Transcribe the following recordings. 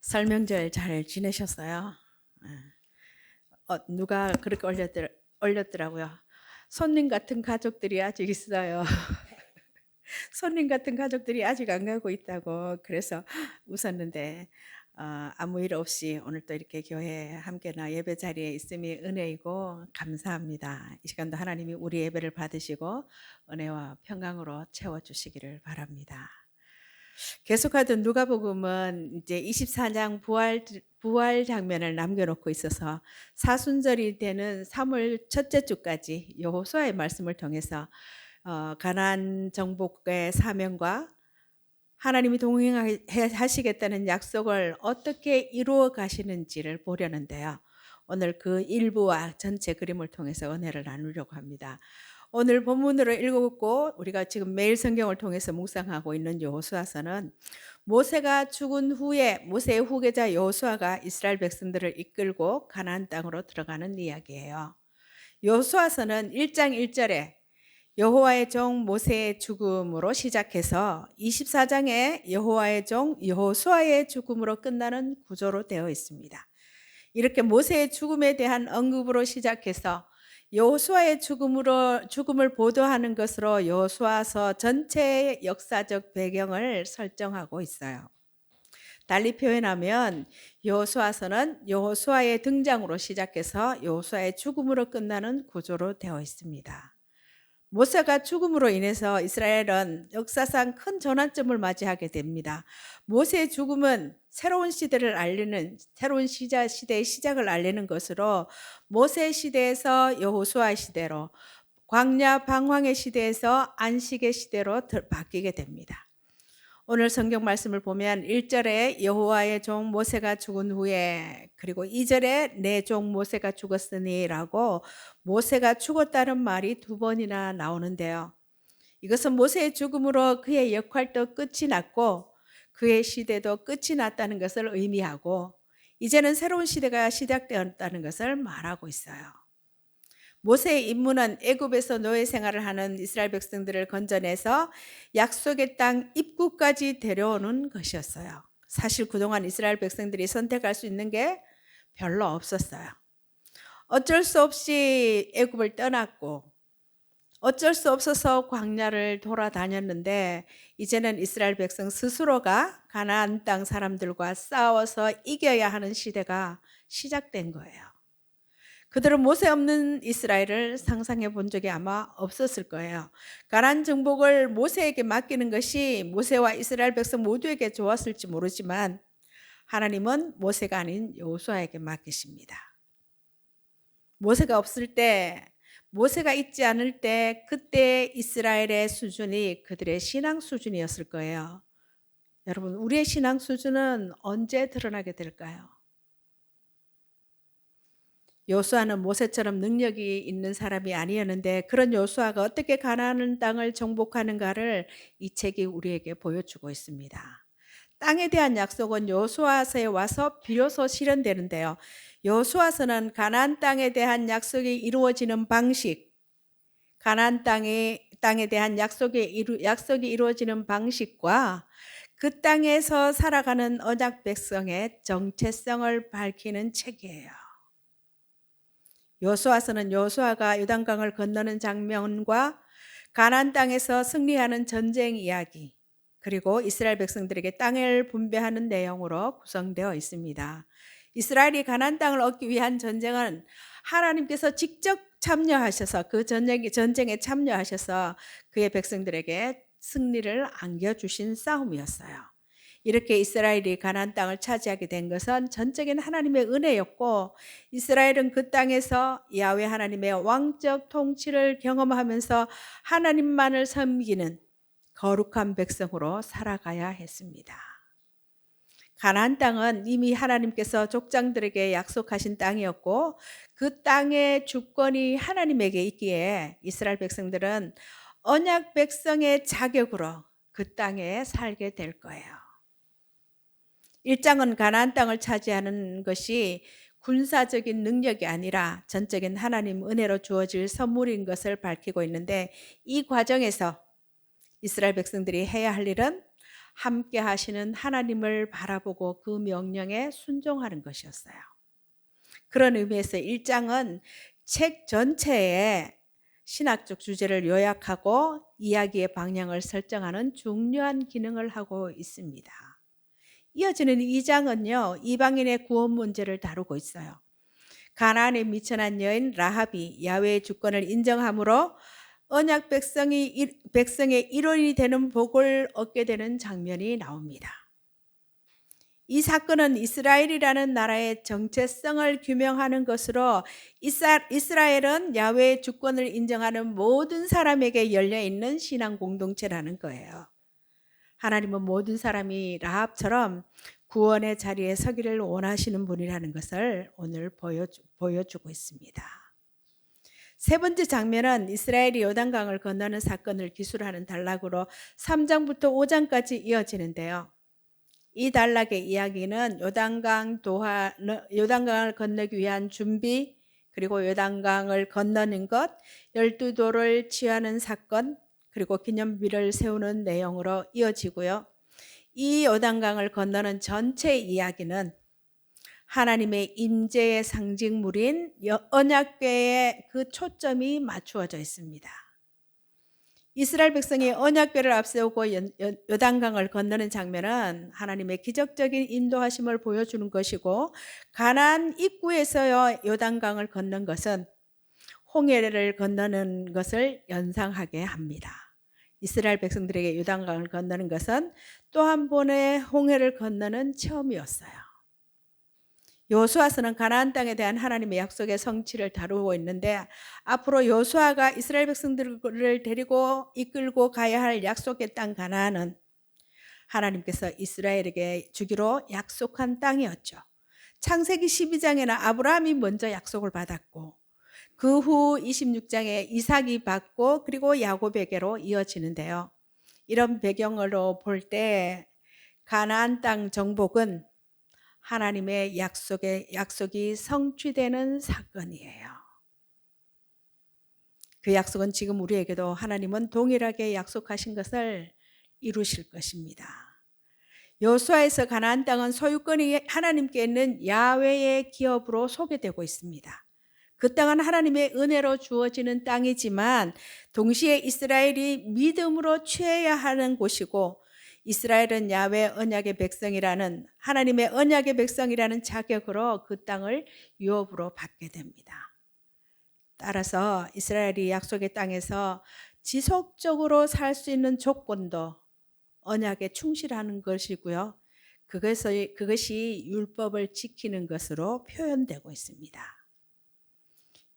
설명절 잘 지내셨어요? 예. 어, 누가 그렇게 올렸더, 올렸더라고요. 손님 같은 가족들이 아직 있어요. 손님 같은 가족들이 아직 안 가고 있다고 그래서 웃었는데 어, 아무 일 없이 오늘 또 이렇게 교회 함께나 예배 자리에 있음이 은혜이고 감사합니다. 이 시간도 하나님이 우리 예배를 받으시고 은혜와 평강으로 채워 주시기를 바랍니다. 계속하던 누가복음은 이제 24장 부활 부활 장면을 남겨놓고 있어서 사순절이 되는 3월 첫째 주까지 여호수아의 말씀을 통해서 어, 가나안 정복의 사명과 하나님이 동행하시겠다는 약속을 어떻게 이루어 가시는지를 보려는데요. 오늘 그 일부와 전체 그림을 통해서 은혜를 나누려고 합니다. 오늘 본문으로 읽었고 우리가 지금 매일 성경을 통해서 묵상하고 있는 여호수아서는 모세가 죽은 후에 모세의 후계자 여호수아가 이스라엘 백성들을 이끌고 가나안 땅으로 들어가는 이야기예요. 여호수아서는 1장 1절에 여호와의 종 모세의 죽음으로 시작해서 24장에 여호와의 종 여호수아의 죽음으로 끝나는 구조로 되어 있습니다. 이렇게 모세의 죽음에 대한 언급으로 시작해서 여호수아의 죽음으로 죽음을 보도하는 것으로 여호수아서 전체의 역사적 배경을 설정하고 있어요. 달리 표현하면 여호수아서는 여호수아의 등장으로 시작해서 여호수아의 죽음으로 끝나는 구조로 되어 있습니다. 모세가 죽음으로 인해서 이스라엘은 역사상 큰 전환점을 맞이하게 됩니다. 모세의 죽음은 새로운 시대를 알리는 새로운 시자 시대의 시작을 알리는 것으로 모세 시대에서 여호수아 시대로 광야 방황의 시대에서 안식의 시대로 바뀌게 됩니다. 오늘 성경 말씀을 보면 1절에 여호와의 종 모세가 죽은 후에 그리고 2절에 내 종 모세가 죽었으니라고 모세가 죽었다는 말이 두 번이나 나오는데요. 이것은 모세의 죽음으로 그의 역할도 끝이 났고 그의 시대도 끝이 났다는 것을 의미하고 이제는 새로운 시대가 시작되었다는 것을 말하고 있어요. 모세의 임무는 애굽에서 노예 생활을 하는 이스라엘 백성들을 건져내서 약속의 땅 입구까지 데려오는 것이었어요. 사실 그동안 이스라엘 백성들이 선택할 수 있는 게 별로 없었어요. 어쩔 수 없이 애굽을 떠났고 어쩔 수 없어서 광야를 돌아다녔는데 이제는 이스라엘 백성 스스로가 가나안 땅 사람들과 싸워서 이겨야 하는 시대가 시작된 거예요. 그들은 모세 없는 이스라엘을 상상해 본 적이 아마 없었을 거예요. 가난 정복을 모세에게 맡기는 것이 모세와 이스라엘 백성 모두에게 좋았을지 모르지만 하나님은 모세가 아닌 여호수아에게 맡기십니다. 모세가 없을 때 모세가 있지 않을 때 그때 이스라엘의 수준이 그들의 신앙 수준이었을 거예요. 여러분, 우리의 신앙 수준은 언제 드러나게 될까요? 요수아는 모세처럼 능력이 있는 사람이 아니었는데 그런 요수아가 어떻게 가나안 땅을 정복하는가를 이 책이 우리에게 보여주고 있습니다. 땅에 대한 약속은 요수아서에 와서 비로소 실현되는데요. 요수아서는 가나안 땅에 대한 약속이 이루어지는 방식, 가나안 땅에 땅에 대한 약속이 이루, 약속이 이루어지는 방식과 그 땅에서 살아가는 언약 백성의 정체성을 밝히는 책이에요. 여수아서는 여수아가 요단강을 건너는 장면과 가나안 땅에서 승리하는 전쟁 이야기 그리고 이스라엘 백성들에게 땅을 분배하는 내용으로 구성되어 있습니다. 이스라엘이 가나안 땅을 얻기 위한 전쟁은 하나님께서 직접 참여하셔서 그 전쟁, 전쟁에 참여하셔서 그의 백성들에게 승리를 안겨주신 싸움이었어요. 이렇게 이스라엘이 가나안 땅을 차지하게 된 것은 전적인 하나님의 은혜였고 이스라엘은 그 땅에서 야훼 하나님의 왕적 통치를 경험하면서 하나님만을 섬기는 거룩한 백성으로 살아가야 했습니다. 가나안 땅은 이미 하나님께서 족장들에게 약속하신 땅이었고 그 땅의 주권이 하나님에게 있기에 이스라엘 백성들은 언약 백성의 자격으로 그 땅에 살게 될 거예요. 1장은 가나안 땅을 차지하는 것이 군사적인 능력이 아니라 전적인 하나님 은혜로 주어질 선물인 것을 밝히고 있는데 이 과정에서 이스라엘 백성들이 해야 할 일은 함께 하시는 하나님을 바라보고 그 명령에 순종하는 것이었어요. 그런 의미에서 1장은 책 전체에 신학적 주제를 요약하고 이야기의 방향을 설정하는 중요한 기능을 하고 있습니다. 이어지는 2장은요, 이방인의 구원 문제를 다루고 있어요. 가나안에 미천한 여인 라합이 야외의 주권을 인정함으로 언약 백성이 백성의 일원이 되는 복을 얻게 되는 장면이 나옵니다. 이 사건은 이스라엘이라는 나라의 정체성을 규명하는 것으로 이스라엘은 야외의 주권을 인정하는 모든 사람에게 열려 있는 신앙 공동체라는 거예요. 하나님은 모든 사람이 라합처럼 구원의 자리에 서기를 원하시는 분이라는 것을 오늘 보여주, 보여주고 있습니다. 세 번째 장면은 이스라엘이 요단강을 건너는 사건을 기술하는 단락으로 3장부터 5장까지 이어지는데요. 이 단락의 이야기는 요단강 도하 요단강을 건너기 위한 준비 그리고 요단강을 건너는 것, 열두 도를 취하는 사건, 그리고 기념비를 세우는 내용으로 이어지고요. 이 요단강을 건너는 전체 이야기는 하나님의 임재의 상징물인 언약궤에 그 초점이 맞추어져 있습니다. 이스라엘 백성이 언약궤를 앞세우고 요단강을 건너는 장면은 하나님의 기적적인 인도하심을 보여주는 것이고 가나안 입구에서 요단강을 건넌 것은 홍해를 건너는 것을 연상하게 합니다. 이스라엘 백성들에게 요단강을 건너는 것은 또 한 번의 홍해를 건너는 처음이었어요. 요수아서는 가나안 땅에 대한 하나님의 약속의 성취를 다루고 있는데 앞으로 요수아가 이스라엘 백성들을 데리고 이끌고 가야 할 약속의 땅 가나안은 하나님께서 이스라엘에게 주기로 약속한 땅이었죠. 창세기 12장에는 아브라함이 먼저 약속을 받았고 그 후 26장에 이삭이 받고 그리고 야곱에게로 이어지는데요. 이런 배경으로 볼 때 가나안 땅 정복은 하나님의 약속의 약속이 성취되는 사건이에요. 그 약속은 지금 우리에게도 하나님은 동일하게 약속하신 것을 이루실 것입니다. 여수아에서 가나안 땅은 소유권이 하나님께 있는 야훼의 기업으로 소개되고 있습니다. 그 땅은 하나님의 은혜로 주어지는 땅이지만 동시에 이스라엘이 믿음으로 취해야 하는 곳이고 이스라엘은 야외 언약의 백성이라는 하나님의 언약의 백성이라는 자격으로 그 땅을 유업으로 받게 됩니다. 따라서 이스라엘이 약속의 땅에서 지속적으로 살 수 있는 조건도 언약에 충실하는 것이고요. 그것이, 그것이 율법을 지키는 것으로 표현되고 있습니다.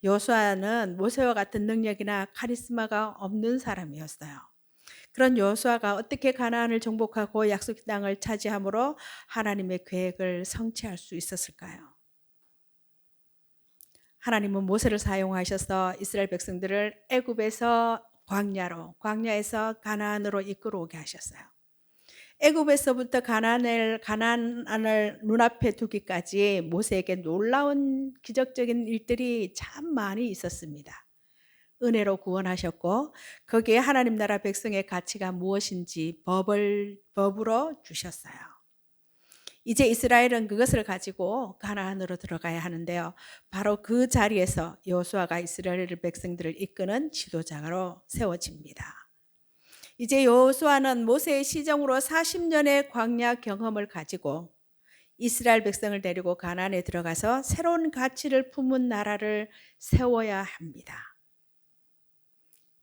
요수아는 모세와 같은 능력이나 카리스마가 없는 사람이었어요. 그런 여호수아가 어떻게 가나안을 정복하고 약속 땅을 차지함으로 하나님의 계획을 성취할 수 있었을까요? 하나님은 모세를 사용하셔서 이스라엘 백성들을 애굽에서 광야로, 광야에서 가나안으로 이끌어오게 하셨어요. 애굽에서부터 가나안을 가나안을 눈앞에 두기까지 모세에게 놀라운 기적적인 일들이 참 많이 있었습니다. 은혜로 구원하셨고 거기에 하나님 나라 백성의 가치가 무엇인지 법을 법으로 주셨어요. 이제 이스라엘은 그것을 가지고 가나안으로 들어가야 하는데요. 바로 그 자리에서 여호수아가 이스라엘 백성들을 이끄는 지도자로 세워집니다. 이제 여호수아는 모세의 시정으로 40년의 광야 경험을 가지고 이스라엘 백성을 데리고 가나안에 들어가서 새로운 가치를 품은 나라를 세워야 합니다.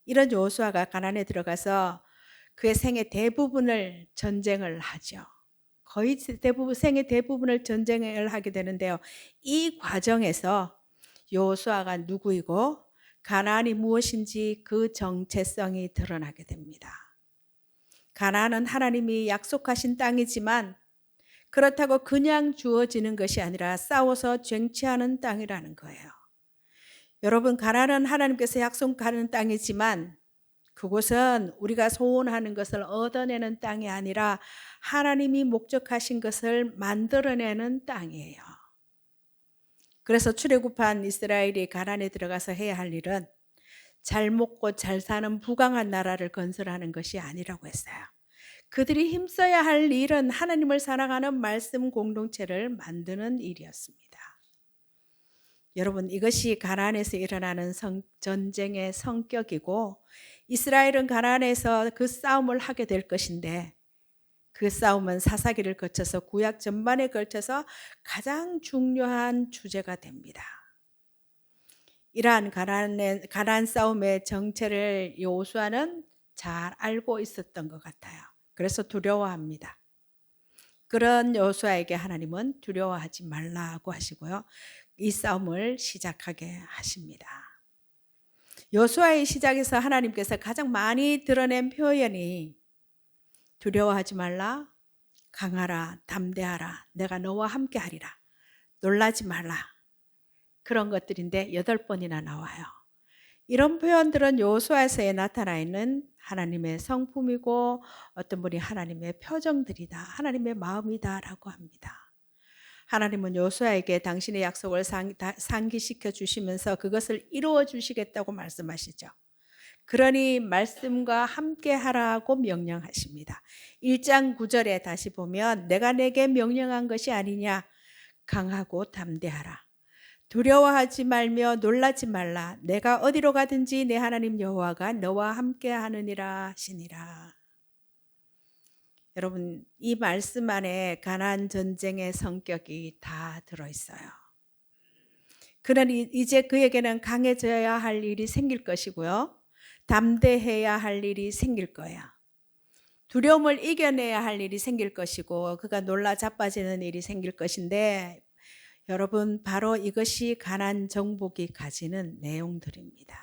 이런 요수아가 가난에 들어가서 그의 생의 대부분을 전쟁을 하죠. 거의 대부분 생의 대부분을 전쟁을 하게 되는데요. 이 과정에서 요수아가 누구이고 가나안이 무엇인지 그 정체성이 드러나게 됩니다. 가나안은 하나님이 약속하신 땅이지만 그렇다고 그냥 주어지는 것이 아니라 싸워서 쟁취하는 땅이라는 거예요. 여러분 가나안은 하나님께서 약속하는 땅이지만 그곳은 우리가 소원하는 것을 얻어내는 땅이 아니라 하나님이 목적하신 것을 만들어내는 땅이에요. 그래서 출애굽한 이스라엘이 가나안에 들어가서 해야 할 일은 잘 먹고 잘 사는 부강한 나라를 건설하는 것이 아니라고 했어요. 그들이 힘써야 할 일은 하나님을 사랑하는 말씀 공동체를 만드는 일이었습니다. 여러분 이것이 가나안에서 일어나는 성, 전쟁의 성격이고 이스라엘은 가나안에서 그 싸움을 하게 될 것인데 그 싸움은 사사기를 거쳐서 구약 전반에 걸쳐서 가장 중요한 주제가 됩니다. 이러한 가나안의 가나안 싸움의 정체를 요수아는 잘 알고 있었던 것 같아요. 그래서 두려워합니다. 그런 요수아에게 하나님은 두려워하지 말라고 하시고요. 이 싸움을 시작하게 하십니다. 여수아의 시작에서 하나님께서 가장 많이 드러낸 표현이 두려워하지 말라, 강하라, 담대하라, 내가 너와 함께 하리라, 놀라지 말라. 그런 것들인데 여덟 번이나 나와요. 이런 표현들은 요수아서에 나타나 있는 하나님의 성품이고 어떤 분이 하나님의 표정들이다, 하나님의 마음이다라고 합니다. 하나님은 요수아에게 당신의 약속을 상기시켜 주시면서 그것을 이루어 주시겠다고 말씀하시죠. 그러니 말씀과 함께 하라고 명령하십니다. 1장 9절에 다시 보면 내가 내게 명령한 것이 아니냐 강하고 담대하라. 두려워하지 말며 놀라지 말라. 내가 어디로 가든지 내 하나님 여호와가 너와 함께 하느니라 하시니라. 여러분 이 말씀 안에 가난 전쟁의 성격이 다 들어 있어요. 그러니 이제 그에게는 강해져야 할 일이 생길 것이고요. 담대해야 할 일이 생길 거야. 두려움을 이겨내야 할 일이 생길 것이고 그가 놀라 자빠지는 일이 생길 것인데 여러분 바로 이것이 가난 정복이 가지는 내용들입니다.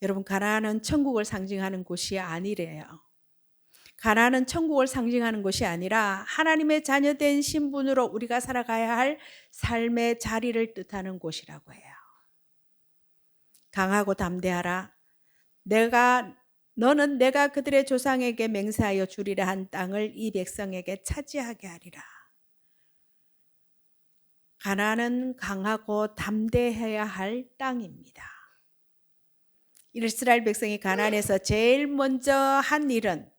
여러분 가나안은 천국을 상징하는 곳이 아니래요. 가나안은 천국을 상징하는 곳이 아니라 하나님의 자녀된 신분으로 우리가 살아가야 할 삶의 자리를 뜻하는 곳이라고 해요. 강하고 담대하라. 내가 너는 내가 그들의 조상에게 맹세하여 주리라 한 땅을 이 백성에게 차지하게 하리라. 가나안은 강하고 담대해야 할 땅입니다. 이스라엘 백성이 가나안에서 제일 먼저 한 일은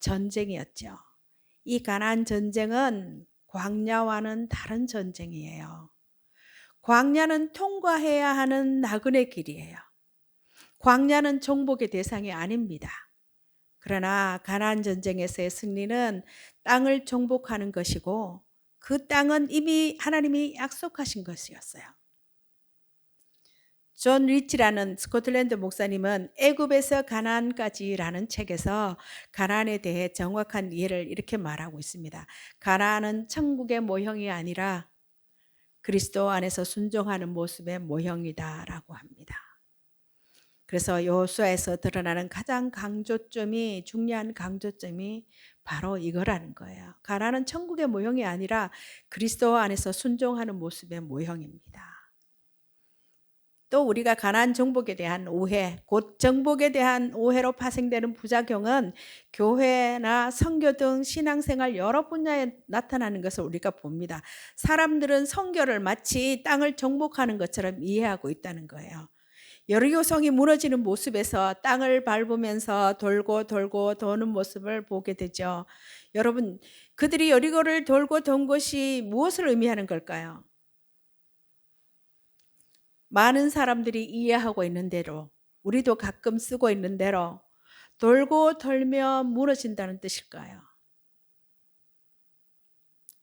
전쟁이었죠. 이 가난 전쟁은 광야와는 다른 전쟁이에요. 광야는 통과해야 하는 나그네 길이에요. 광야는 정복의 대상이 아닙니다. 그러나 가난 전쟁에서의 승리는 땅을 정복하는 것이고 그 땅은 이미 하나님이 약속하신 것이었어요. 존 리치라는 스코틀랜드 목사님은 애굽에서 가나안까지라는 책에서 가나안에 대해 정확한 이해를 이렇게 말하고 있습니다. 가나안은 천국의 모형이 아니라 그리스도 안에서 순종하는 모습의 모형이다라고 합니다. 그래서 요수아에서 드러나는 가장 강조점이 중요한 강조점이 바로 이거라는 거예요. 가나안은 천국의 모형이 아니라 그리스도 안에서 순종하는 모습의 모형입니다. 또 우리가 가난 정복에 대한 오해, 곧 정복에 대한 오해로 파생되는 부작용은 교회나 선교 등 신앙생활 여러 분야에 나타나는 것을 우리가 봅니다. 사람들은 선교를 마치 땅을 정복하는 것처럼 이해하고 있다는 거예요. 여리고성이 무너지는 모습에서 땅을 밟으면서 돌고 돌고 도는 모습을 보게 되죠. 여러분, 그들이 여리고를 돌고 돈 것이 무엇을 의미하는 걸까요? 많은 사람들이 이해하고 있는 대로 우리도 가끔 쓰고 있는 대로 돌고 돌며 무너진다는 뜻일까요?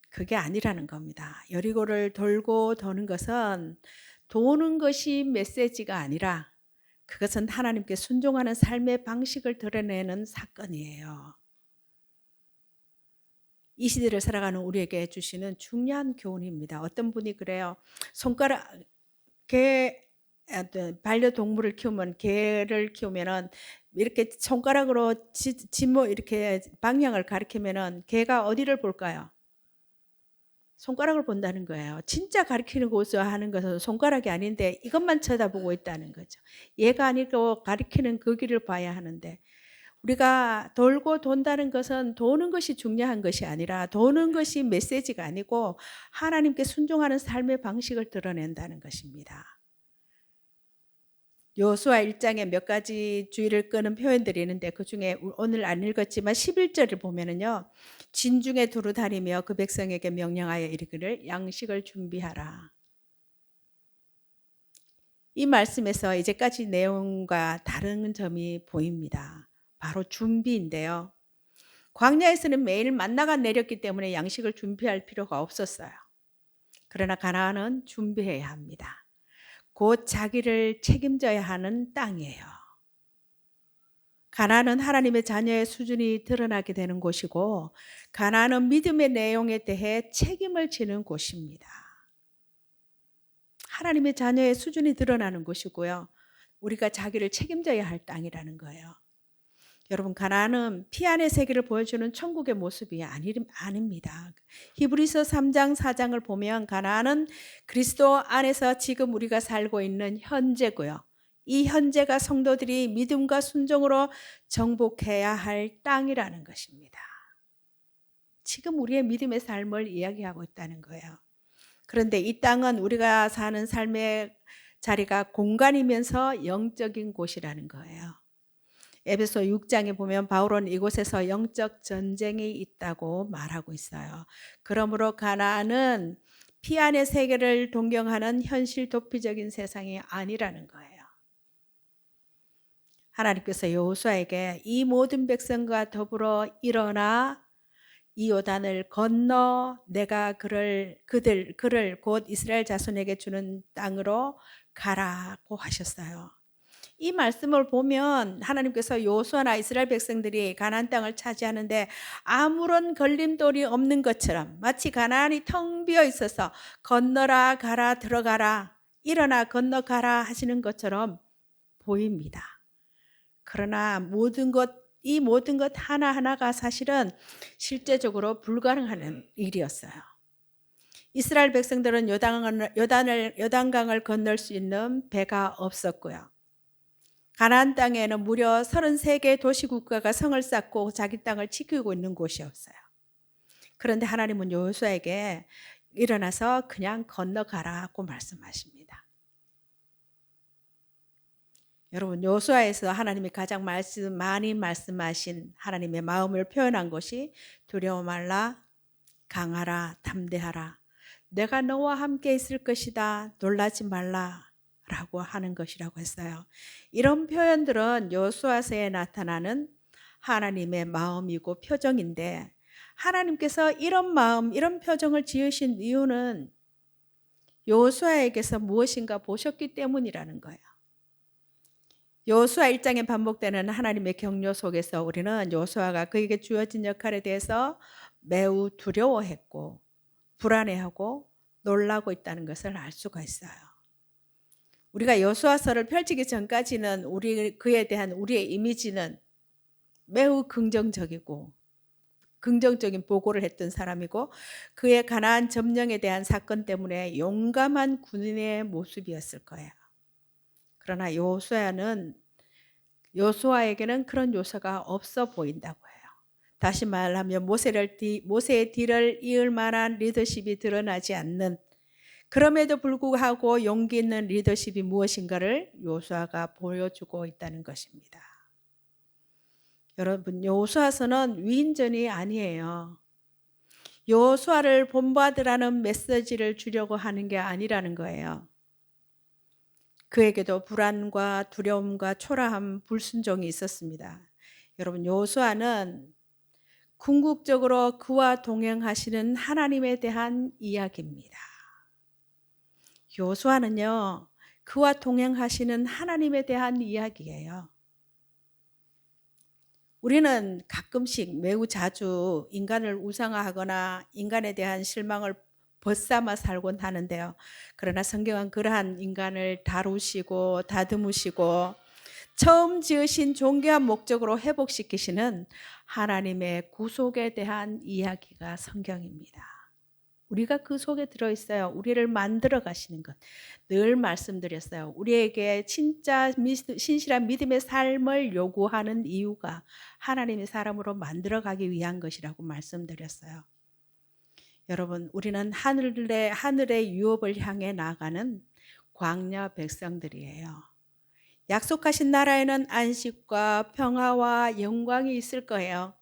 그게 아니라는 겁니다. 여리고를 돌고 도는 것은 도는 것이 메시지가 아니라 그것은 하나님께 순종하는 삶의 방식을 드러내는 사건이에요. 이 시대를 살아가는 우리에게 주시는 중요한 교훈입니다. 어떤 분이 그래요. 손가락 개 반려동물을 키우면 개를 키우면은 이렇게 손가락으로 지모 이렇게 방향을 가리키면은 개가 어디를 볼까요? 손가락을 본다는 거예요. 진짜 가리키는 곳을 하는 것은 손가락이 아닌데 이것만 쳐다보고 있다는 거죠. 얘가 아니고 가리키는 그 길을 봐야 하는데 우리가 돌고 돈다는 것은 도는 것이 중요한 것이 아니라 도는 것이 메시지가 아니고 하나님께 순종하는 삶의 방식을 드러낸다는 것입니다. 요수아 1장에 몇 가지 주의를 끄는 표현들이 있는데 그 중에 오늘 안 읽었지만 11절을 보면은요. 진중에 두루 다니며 그 백성에게 명령하여 이르기를 양식을 준비하라. 이 말씀에서 이제까지 내용과 다른 점이 보입니다. 바로 준비인데요. 광야에서는 매일 만나가 내렸기 때문에 양식을 준비할 필요가 없었어요. 그러나 가나안은 준비해야 합니다. 곧 자기를 책임져야 하는 땅이에요. 가나안은 하나님의 자녀의 수준이 드러나게 되는 곳이고 가나안은 믿음의 내용에 대해 책임을 지는 곳입니다. 하나님의 자녀의 수준이 드러나는 곳이고요. 우리가 자기를 책임져야 할 땅이라는 거예요. 여러분 가나안은 피안의 세계를 보여주는 천국의 모습이 아니, 아닙니다. 히브리서 3장 4장을 보면 가나안은 그리스도 안에서 지금 우리가 살고 있는 현재고요. 이 현재가 성도들이 믿음과 순종으로 정복해야 할 땅이라는 것입니다. 지금 우리의 믿음의 삶을 이야기하고 있다는 거예요. 그런데 이 땅은 우리가 사는 삶의 자리가 공간이면서 영적인 곳이라는 거예요. 에베소 6장에 보면 바울은 이곳에서 영적 전쟁이 있다고 말하고 있어요. 그러므로 가나안은 피안의 세계를 동경하는 현실 도피적인 세상이 아니라는 거예요. 하나님께서 여호수아에게 이 모든 백성과 더불어 일어나 이 요단을 건너 내가 그를 그들 그를 곧 이스라엘 자손에게 주는 땅으로 가라고 하셨어요. 이 말씀을 보면 하나님께서 요수아나 이스라엘 백성들이 가나안 땅을 차지하는데 아무런 걸림돌이 없는 것처럼 마치 가나안이 텅 비어 있어서 건너라 가라 들어가라 일어나 건너가라 하시는 것처럼 보입니다. 그러나 모든 것, 이 모든 것 하나하나가 사실은 실제적으로 불가능한 일이었어요. 이스라엘 백성들은 요단을, 요단을, 요단강을 건널 수 있는 배가 없었고요. 가나안 땅에는 무려 33개 도시 국가가 성을 쌓고 자기 땅을 지키고 있는 곳이었어요. 그런데 하나님은 여호수아에게 일어나서 그냥 건너가라고 말씀하십니다. 여러분 여호수아에서 하나님이 가장 말씀 많이 말씀하신 하나님의 마음을 표현한 것이 두려워 말라 강하라 담대하라 내가 너와 함께 있을 것이다 놀라지 말라 라고 하는 것이라고 했어요. 이런 표현들은 여수아서에 나타나는 하나님의 마음이고 표정인데 하나님께서 이런 마음, 이런 표정을 지으신 이유는 여수아에게서 무엇인가 보셨기 때문이라는 거예요. 여수아 1장에 반복되는 하나님의 격려 속에서 우리는 여수아가 그에게 주어진 역할에 대해서 매우 두려워했고 불안해하고 놀라고 있다는 것을 알 수가 있어요. 우리가 여수아서를 펼치기 전까지는 우리 그에 대한 우리의 이미지는 매우 긍정적이고 긍정적인 보고를 했던 사람이고 그의 가나안 점령에 대한 사건 때문에 용감한 군인의 모습이었을 거예요. 그러나 요수아는 요수아에게는 그런 요소가 없어 보인다고 해요. 다시 말하면 모세를 모세의 뒤를 이을 만한 리더십이 드러나지 않는 그럼에도 불구하고 용기 있는 리더십이 무엇인가를 요수아가 보여주고 있다는 것입니다. 여러분, 요수아서는 위인전이 아니에요. 요수아를 본받으라는 메시지를 주려고 하는 게 아니라는 거예요. 그에게도 불안과 두려움과 초라함, 불순종이 있었습니다. 여러분, 요수아는 궁극적으로 그와 동행하시는 하나님에 대한 이야기입니다. 요수아는요, 그와 동행하시는 하나님에 대한 이야기예요. 우리는 가끔씩 매우 자주 인간을 우상화하거나 인간에 대한 실망을 벗삼아 살곤 하는데요. 그러나 성경은 그러한 인간을 다루시고 다듬으시고 처음 지으신 존귀한 목적으로 회복시키시는 하나님의 구속에 대한 이야기가 성경입니다. 우리가 그 속에 들어있어요. 우리를 만들어 가시는 것. 늘 말씀드렸어요. 우리에게 진짜 신실한 믿음의 삶을 요구하는 이유가 하나님의 사람으로 만들어 가기 위한 것이라고 말씀드렸어요. 여러분, 우리는 하늘의, 하늘의 유업을 향해 나가는 광야 백성들이에요. 약속하신 나라에는 안식과 평화와 영광이 있을 거예요.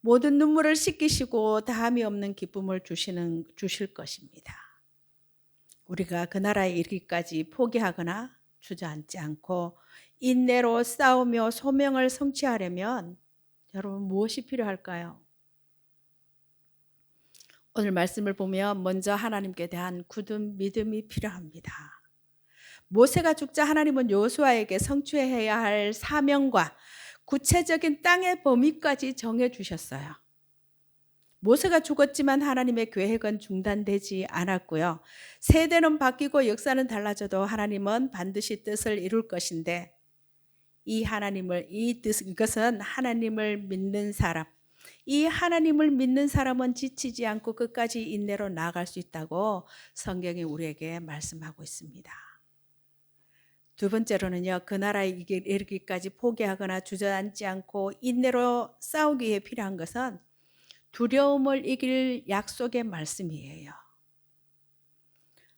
모든 눈물을 씻기시고 다함이 없는 기쁨을 주시는 주실 것입니다. 우리가 그 나라에 이르기까지 포기하거나 주저앉지 않고 인내로 싸우며 소명을 성취하려면 여러분 무엇이 필요할까요? 오늘 말씀을 보면 먼저 하나님께 대한 굳은 믿음이 필요합니다. 모세가 죽자 하나님은 요수아에게 성취해야 할 사명과 구체적인 땅의 범위까지 정해 주셨어요. 모세가 죽었지만 하나님의 계획은 중단되지 않았고요. 세대는 바뀌고 역사는 달라져도 하나님은 반드시 뜻을 이룰 것인데 이 하나님을 이 뜻 이것은 하나님을 믿는 사람 이 하나님을 믿는 사람은 지치지 않고 끝까지 인내로 나아갈 수 있다고 성경이 우리에게 말씀하고 있습니다. 두 번째로는요, 그 나라에 이르기까지 포기하거나 주저앉지 않고 인내로 싸우기 위해 필요한 것은 두려움을 이길 약속의 말씀이에요.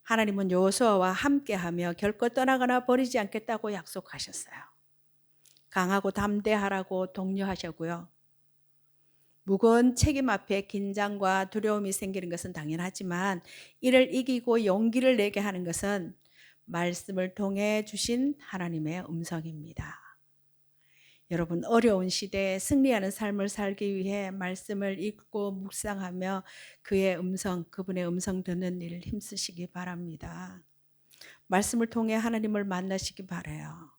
하나님은 여호수아와 함께하며 결코 떠나거나 버리지 않겠다고 약속하셨어요. 강하고 담대하라고 독려하셨고요. 무거운 책임 앞에 긴장과 두려움이 생기는 것은 당연하지만 이를 이기고 용기를 내게 하는 것은 말씀을 통해 주신 하나님의 음성입니다. 여러분 어려운 시대에 승리하는 삶을 살기 위해 말씀을 읽고 묵상하며 그의 음성, 그분의 음성 듣는 일 힘쓰시기 바랍니다. 말씀을 통해 하나님을 만나시기 바래요.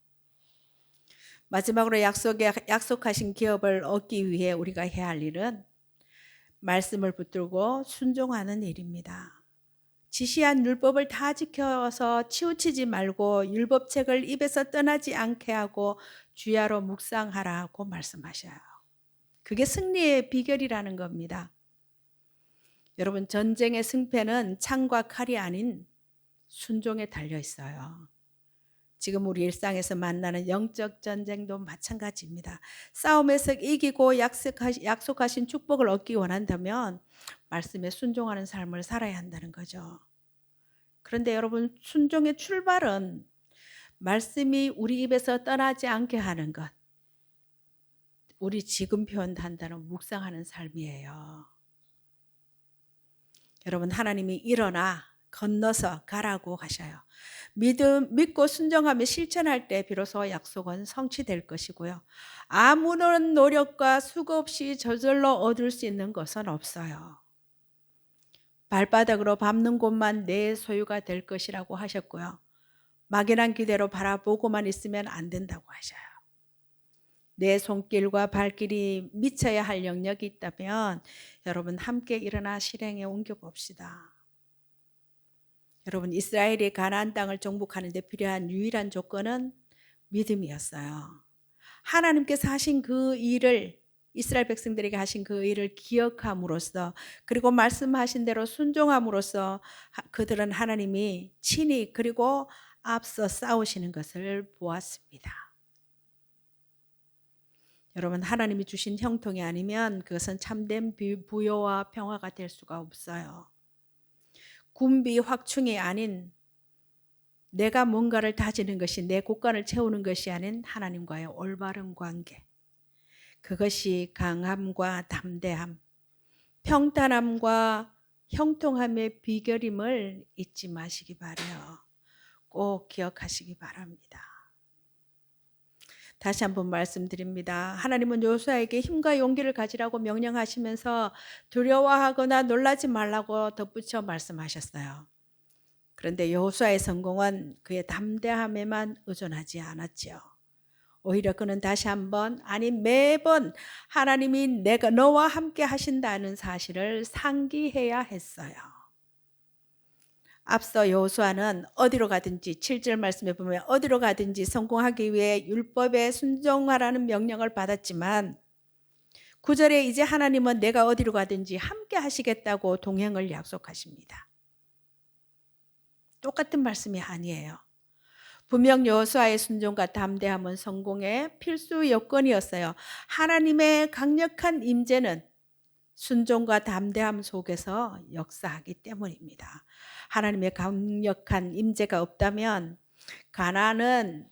마지막으로 약속에 약속하신 기업을 얻기 위해 우리가 해야 할 일은 말씀을 붙들고 순종하는 일입니다. 지시한 율법을 다 지켜서 치우치지 말고 율법책을 입에서 떠나지 않게 하고 주야로 묵상하라고 말씀하셔요. 그게 승리의 비결이라는 겁니다. 여러분 전쟁의 승패는 창과 칼이 아닌 순종에 달려 있어요. 지금 우리 일상에서 만나는 영적 전쟁도 마찬가지입니다. 싸움에서 이기고 약속하신 축복을 얻기 원한다면 말씀에 순종하는 삶을 살아야 한다는 거죠. 그런데 여러분, 순종의 출발은 말씀이 우리 입에서 떠나지 않게 하는 것. 우리 지금 표현한다는 묵상하는 삶이에요. 여러분, 하나님이 일어나 건너서 가라고 하셔요. 믿음, 믿고 순종하며 실천할 때 비로소 약속은 성취될 것이고요. 아무런 노력과 수고 없이 저절로 얻을 수 있는 것은 없어요. 발바닥으로 밟는 곳만 내 소유가 될 것이라고 하셨고요. 막연한 기대로 바라보고만 있으면 안 된다고 하셔요. 내 손길과 발길이 미쳐야 할 영역이 있다면 여러분 함께 일어나 실행에 옮겨 봅시다. 여러분 이스라엘이 가나안 땅을 정복하는 데 필요한 유일한 조건은 믿음이었어요. 하나님께서 하신 그 일을 이스라엘 백성들에게 하신 그 일을 기억함으로써 그리고 말씀하신 대로 순종함으로써 그들은 하나님이 친히 그리고 앞서 싸우시는 것을 보았습니다. 여러분 하나님이 주신 형통이 아니면 그것은 참된 부여와 평화가 될 수가 없어요. 군비 확충이 아닌 내가 뭔가를 다지는 것이 내 곳간을 채우는 것이 아닌 하나님과의 올바른 관계. 그것이 강함과 담대함, 평탄함과 형통함의 비결임을 잊지 마시기 바래요. 꼭 기억하시기 바랍니다. 다시 한번 말씀드립니다. 하나님은 요수아에게 힘과 용기를 가지라고 명령하시면서 두려워하거나 놀라지 말라고 덧붙여 말씀하셨어요. 그런데 여호수아의 성공은 그의 담대함에만 의존하지 않았지요. 오히려 그는 다시 한번 아니 매번 하나님이 내가 너와 함께 하신다는 사실을 상기해야 했어요. 앞서 여호수아는 어디로 가든지 7절 말씀에 보면 어디로 가든지 성공하기 위해 율법에 순종하라는 명령을 받았지만 9절에 이제 하나님은 내가 어디로 가든지 함께 하시겠다고 동행을 약속하십니다. 똑같은 말씀이 아니에요. 분명 여호수아의 순종과 담대함은 성공의 필수 요건이었어요. 하나님의 강력한 임재는 순종과 담대함 속에서 역사하기 때문입니다. 하나님의 강력한 임재가 없다면 가나안은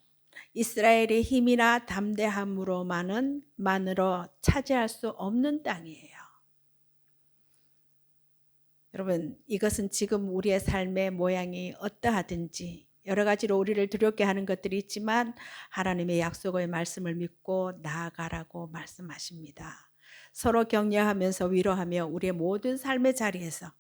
이스라엘의 힘이나 담대함으로만은 만으로 차지할 수 없는 땅이에요. 여러분, 이것은 지금 우리의 삶의 모양이 어떠하든지 여러 가지로 우리를 두렵게 하는 것들이 있지만 하나님의 약속의 말씀을 믿고 나아가라고 말씀하십니다. 서로 격려하면서 위로하며 우리의 모든 삶의 자리에서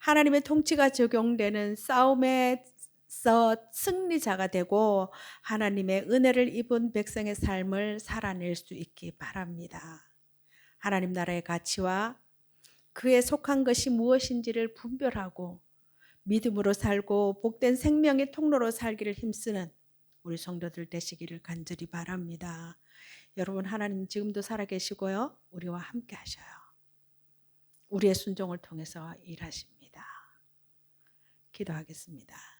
하나님의 통치가 적용되는 싸움에서 승리자가 되고 하나님의 은혜를 입은 백성의 삶을 살아낼 수 있기 바랍니다. 하나님 나라의 가치와 그에 속한 것이 무엇인지를 분별하고 믿음으로 살고 복된 생명의 통로로 살기를 힘쓰는 우리 성도들 되시기를 간절히 바랍니다. 여러분 하나님 지금도 살아계시고요. 우리와 함께 하셔요. 우리의 순종을 통해서 일하십니다. 기도하겠습니다.